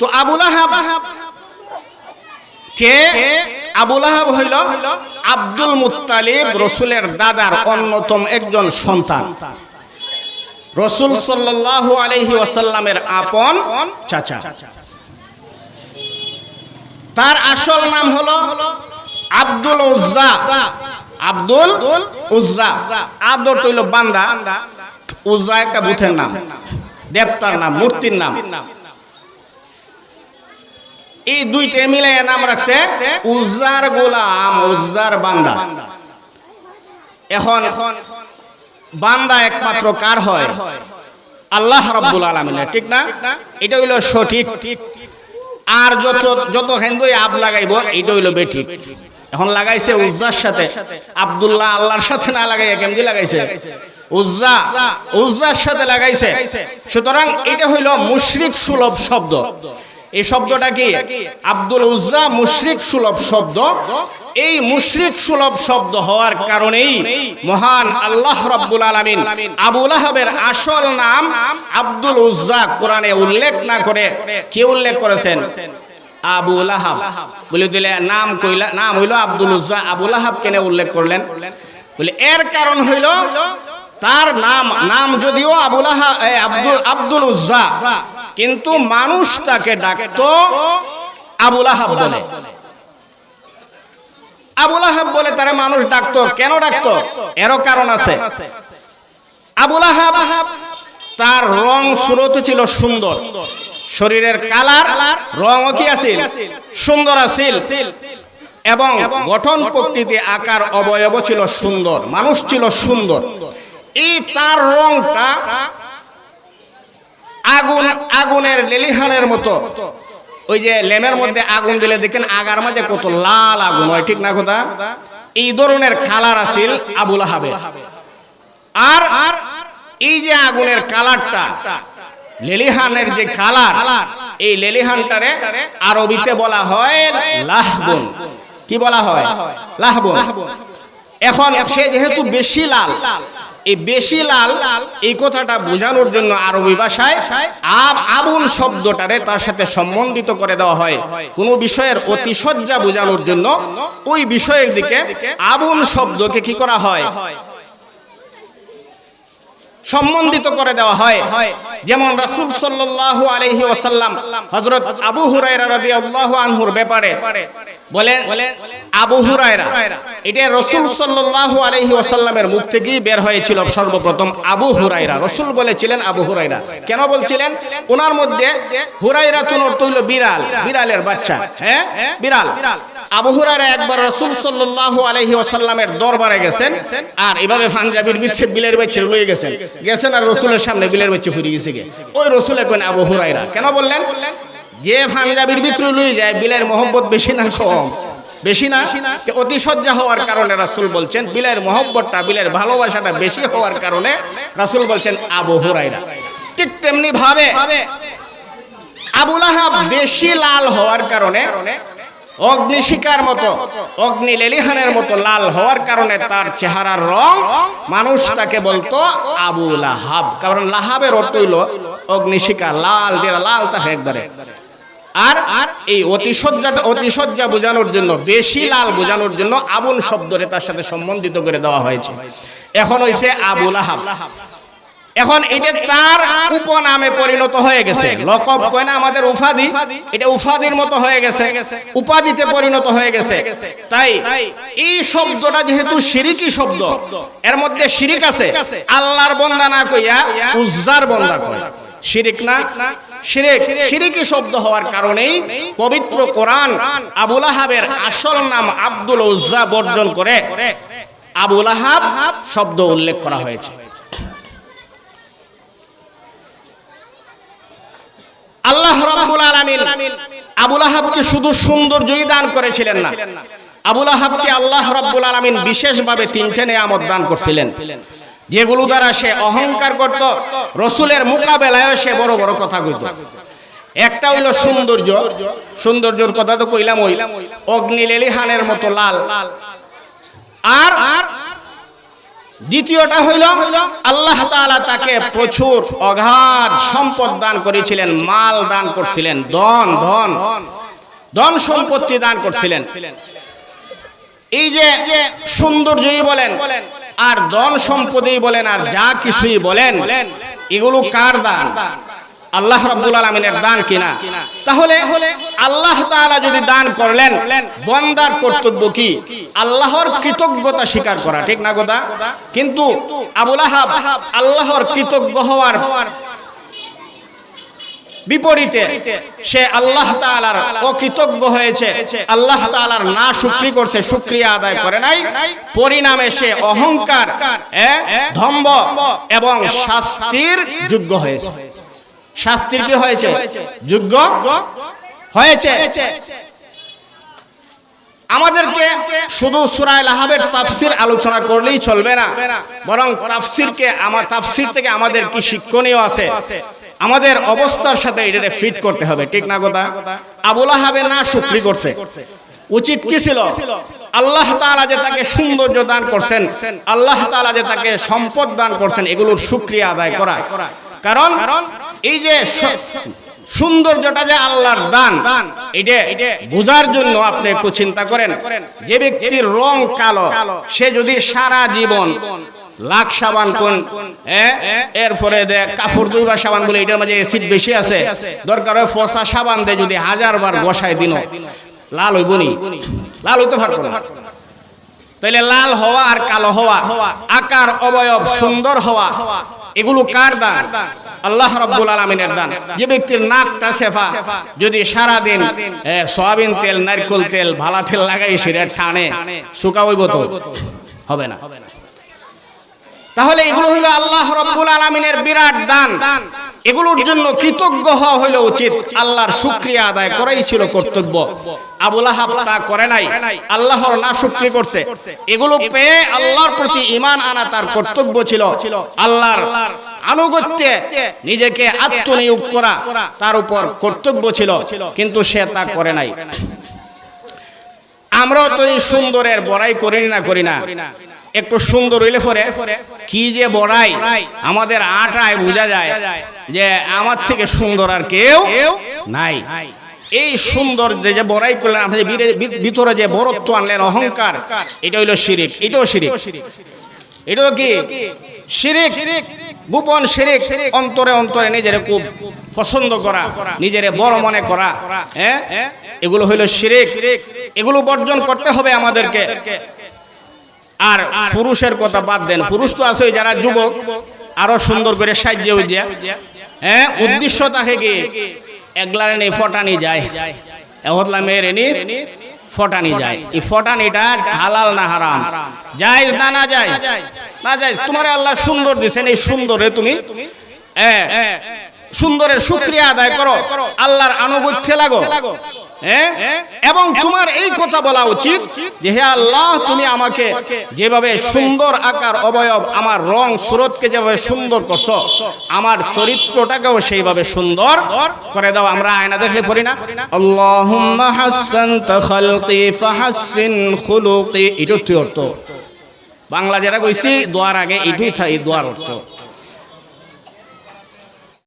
তো আবুল আহাব কে? আবুল আহাব হইল Abdul Muttalib রসুলের দাদার অন্যতম একজন সন্তান। রসুল সাল্লাল্লাহু আলাইহি ওয়াসাল্লামের আপন চাচা। তার আসল নাম হলো আব্দুল উজ্জা। আব্দুল উজ্জা। আব্দুল তৈল বান্দা। উজ্জা একটা বুথের নাম। দেবতার নাম মূর্তির নাম। এই দুইটা মিলে নাম রাখছে উজ্জার গোলাম, উজ্জার বান্দা। এখন বান্দা একমাত্র কার হয়? আল্লাহ রাব্বুল আলামিনের, ঠিক না? এটা হইল সঠিক। আর যত যত হিন্দু আব লাগাইব, এটা হইল বেঠিক। এখন লাগাইছে উজ্জার সাথে। আব্দুল্লাহ আল্লাহর সাথে না লাগাইয়া কেমনি লাগাইছে? উজ্জা, উজ্জার সাথে লাগাইছে। সুতরাং এটা হইল মুশরিক সুলভ শব্দ। এই শব্দটা কি? আব্দুল উজ্জা মুশরিক সুলভ শব্দ। এই মুশরিক সুলভ শব্দ হওয়ার কারণেই মহান আল্লাহ রাব্বুল আলামিন আবুল আহাবের আসল নাম আব্দুল উজ্জা কোরআনে উল্লেখ না করে কে উল্লেখ করেছেন? আবুল আহাব বলে দিলে নাম কইলা নাম হইল আব্দুল উজ্জা। আবুল আহাব কেনে উল্লেখ করলেন? বলে এর কারণ হইল তার নাম নাম যদিও আবুল আহাব এ, আব্দুল আব্দুল উজ্জা কিন্তু মানুষ তাকে ডাকতো আবুল আহাব বলে। আবুল আহাব বলে তারা মানুষ ডাকতো। কেন ডাকতো? এরও কারণ আছে। আবুল আহাব তার রং সুরত ছিল সুন্দর। শরীরের কালার, রঙও কি আছিল? সুন্দর আছিল। এবং গঠন প্রকৃতি আকার অবয়ব ছিল সুন্দর। মানুষ ছিল সুন্দর। এই তার রংটা আগুন আগুনের লেলিহানের মতো। ওই যে লেমের মধ্যে আগুন দিলে দেখেন আগার মাঝে কত লাল আগুন হয় ঠিক না কথা এই ধরনের কালার আছিল আবুল আহাবে আর আর এই যে আগুনের কালারটা লেলিহানের যে কালার এই লেলিহানটারে আরবিতে বলা হয় লাহবুন। কি বলা হয়? লাহবুন। এখন সে যেহেতু বেশি লাল এই বেশি লাল এই কথাটা বোঝানোর জন্য আরবি ভাষায় আব আবুন শব্দটারে তার সাথে সম্বন্ধিত করে দেওয়া হয়। কোন বিষয়ের অতিশয্যা বোঝানোর জন্য ওই বিষয়ের দিকে আবুন শব্দকে কি করা হয়? সম্বন্ধিত করে দেওয়া হয়। যেমন রাসূল সাল্লাল্লাহু আলাইহি ওয়াসাল্লাম হযরত আবু হুরায়রা রাদিয়াল্লাহু আনহুর ব্যাপারে বলেন আবু হুরায়রা। এটা সাল্লাল্লাহু আলাইহি ওয়াসাল্লামের মুখ বের হয়েছিল সর্বপ্রথম আবু হুরায়রা। বলেছিলেন আবু হুরায়রা। কেন বলছিলেন? ওনার মধ্যে হুরায়রা তুনর তৈল বিড়াল, বিড়ালের বাচ্চা। হ্যাঁ? বিড়াল। আবু হুরায়রা একবার রাসূল সাল্লাল্লাহু আলাইহি ওয়াসাল্লামের দরবারে গেছেন আর এভাবে পাঞ্জাবির বিচ্ছে বিলের বাচ্চা লয়ে গেছেন। গেছেন আর রসুলের সামনে বিলের বাচ্চা ফুরিয়ে গেছে ওই রসুল এখন আবু হুরায়রা। কেন বললেন? যে পাঞ্জাবির ভিতরে লয়ে যায়, বিলের মোহব্বত বেশি না কম। বেশি না? যে অতিশয্যা হওয়ার কারণে রাসূল বলছেন, বিলের মোহব্বতটা, বিলের ভালোবাসাটা বেশি হওয়ার কারণে রাসুল বলছেন, আবু হুরায়রা। ঠিক তেমনি ভাবে আবুল আহাব বেশি লাল হওয়ার কারণে অগ্নিশিকার মতো, অগ্নি লেলিহানের মতো লাল হওয়ার কারণে তার চেহারার রং মানুষ তাকে বলতো আবু লাহাব। কারণ লাহাবের অর্থ হইল অগ্নিশিকা লাল, যেটা লাল থাকে একবারে। আর আর এই অতিশয্যাটা অতিশয্যা বোঝানোর জন্য, বেশি লাল বোঝানোর জন্য আবুল শব্দরে তার সাথে সম্বন্ধিত করে দেওয়া হয়েছে। এখন হইছে আবু লাহাব এখন এটা তার উপনামে পরিণত হয়ে গেছে। লকব কয় না, আমাদের উপাধি? এটা উপাধির মতো হয়ে গেছে। উপাধিতে পরিণত হয়ে গেছে। তাই এই শব্দটা যেহেতু শিরিকি শব্দ, এর মধ্যে শিরিক আছে। আল্লাহর বন্দা না কইয়া উজ্জার বন্দা কয়। শিরিক না? শিরিক, শিরিকি শব্দ হওয়ার কারণেই পবিত্র কোরআন আবুল আহাবের আসল নাম আব্দুল উজ্জা বর্জন করে আবুল আহাব শব্দ উল্লেখ করা হয়েছে। আল্লাহ আবুল আহাবকে শুধু দান করেছিলেন না আবুল আহাবকে আল্লাহ রাব্বুল বিশেষভাবে তিনটে নিয়ামত দান করছিলেন। যেগুলো দ্বারা সে অহংকার করত, রসুলের মোকাবেলায় সে বড় বড় কথা কইত। একটা হইল সৌন্দর্য, সৌন্দর্যর কথা তো কইলাম ওই অগ্নি লেলিহানের মতো লাল। আর দ্বিতীয়টা হইল, আল্লাহ তাআলা তাকে প্রচুর অগাধ সম্পদ দান করেছিলেন, মাল দান করছিলেন, ধন ধন ধন সম্পত্তি দান করছিলেন। এই যে সৌন্দর্যই বলেন আর ধন সম্পদেই বলেন আর যা কিছুই বলেন, এগুলো কার দান? আল্লাহ রাব্বুল আলামিনের দান কিনা? তাহলে আল্লাহ তাআলা যদি দান করলেন, বন্দার কর্তব্য কি? আল্লাহর কৃতজ্ঞতা স্বীকার করা, ঠিক না কথা কিন্তু আবুল আহাব আল্লাহর কৃতজ্ঞ হওয়ার বিপরীতে সে আল্লাহ তাআলার অকৃতজ্ঞ হয়েছে। আল্লাহ তাআলার না শুকরি করছে শুকরিয়া আদায় করে নাই। পরিণামে সে অহংকার ধম্ব এবং শাস্তির যোগ্য হয়েছে। শাস্তির কি হয়েছে? যোগ্য হয়েছে। আমাদেরকে শুধু সুরায় লাহাবের তাফসির আলোচনা করলেই চলবে না, বরং তাফসিরকে আমার তাফসির থেকে আমাদের কি শিক্ষণীয় আছে? আমাদের অবস্থার সাথে এটাকে ফিট করতে হবে, ঠিক না কথা? আবুল আহাবে না শুকরি করছে। উচিত কি ছিল? আল্লাহ তাআলা যে তাকে সৌন্দর্য দান করছেন, আল্লাহ তাআলা যে তাকে সম্পদ দান করছেন, এগুলোর শুকরিয়া আদায় করা। কারণ এই যে সৌন্দর্যটা যে আল্লাহর দান, এটা বোঝার জন্য আপনি একটু চিন্তা করেন। যে ব্যক্তির রং কালো, সে যদি সারা জীবন লাখ সাবান কোন? এরপরে দে কাপড় দুইবার সাবান বলে এটার মাঝে অ্যাসিড বেশি আছে। দরকার হয় ফসা সাবান দে যদি হাজার বার বসায় দিন। লাল হইব নি? লাল হইতে পারব না। তাইলে লাল হওয়া আর কালো হওয়া আকার অবয়ব সুন্দর হওয়া এগুলো কার দান? আল্লাহ রাব্বুল আলামিনের দান। যে ব্যক্তির নাকটা সেফা যদি সারা দিন সয়াবিন তেল নারকেল তেল ভালা তেল লাগাই সেটা টানে। শুকা হইব তো? হবে না। তাহলে এগুলো হলো আল্লাহ রব্বুল আলমিনের বিরাট দান। এগুলোর জন্য কৃতজ্ঞ হওয়া হলো উচিত। আল্লাহর শুক্রিয়া আদায় করাই ছিল কর্তব্য। আবুল আহাব তা করে নাই। আল্লাহর না করছে। এগুলো পেয়ে আল্লাহর প্রতি ইমান আনা তার কর্তব্য ছিল। আল্লাহর আনুগত্যে নিজেকে আত্মনিয়োগ করা তার উপর কর্তব্য ছিল। কিন্তু সে তা করে নাই। আমরাও তো এই সুন্দরের বড়াই করি না করি না। একটু সুন্দর হইলে পরে কি যে বড়াই আমাদের আটায় বোঝা যায় যে আমার থেকে সুন্দর আর কেউ নাই। এই সুন্দর যে যে বড়াই করলেন আপনি ভিতরে যে বরত্ব আনলেন অহংকার এটা হইল শিরিক এটাও শিরিক। এটাও কি? শিরিক গোপন শিরিক অন্তরে অন্তরে নিজের খুব পছন্দ করা নিজের বড় মনে করা হ্যাঁ? এগুলো হইল শিরিক। এগুলো বর্জন করতে হবে আমাদেরকে। আর পুরুষের কথা বাদ দেন। পুরুষ তো আছে যারা যুবক, আরও সুন্দর করে সাহায্য হইয়া হ্যাঁ উদ্দেশ্য থাকে কি? একলারে নেই ফটানি যায়। এহতলা মেয়ের এনি ফটানি যায়। এই ফটানিটা হালাল না হারাম? জায়েজ না না যায় না যায় তোমার আল্লাহ সুন্দর দিছেন, এই সুন্দরে তুমি হ্যাঁ সুন্দরের শুক্রিয়া আদায় করো। আল্লাহর আনুগত্যে লাগো। হ্যাঁ এবং তোমার এই কথা বলা উচিত যে হে আল্লাহ, তুমি আমাকে যেভাবে সুন্দর আকার, অবয়ব, আমার রং, সুরতকে যেভাবে সুন্দর করছ, আমার চরিত্রটাকেও সেইভাবে সুন্দর করে দাও, আমরা আয়না দেখে পড়ি না? আল্লাহুম্মা হাসানতা খালকি ফাহাসসিন খুলুকি এটা অর্থ। বাংলা যেটা কইছি, দোয়ার আগে এটাই দোয়ার অর্থ।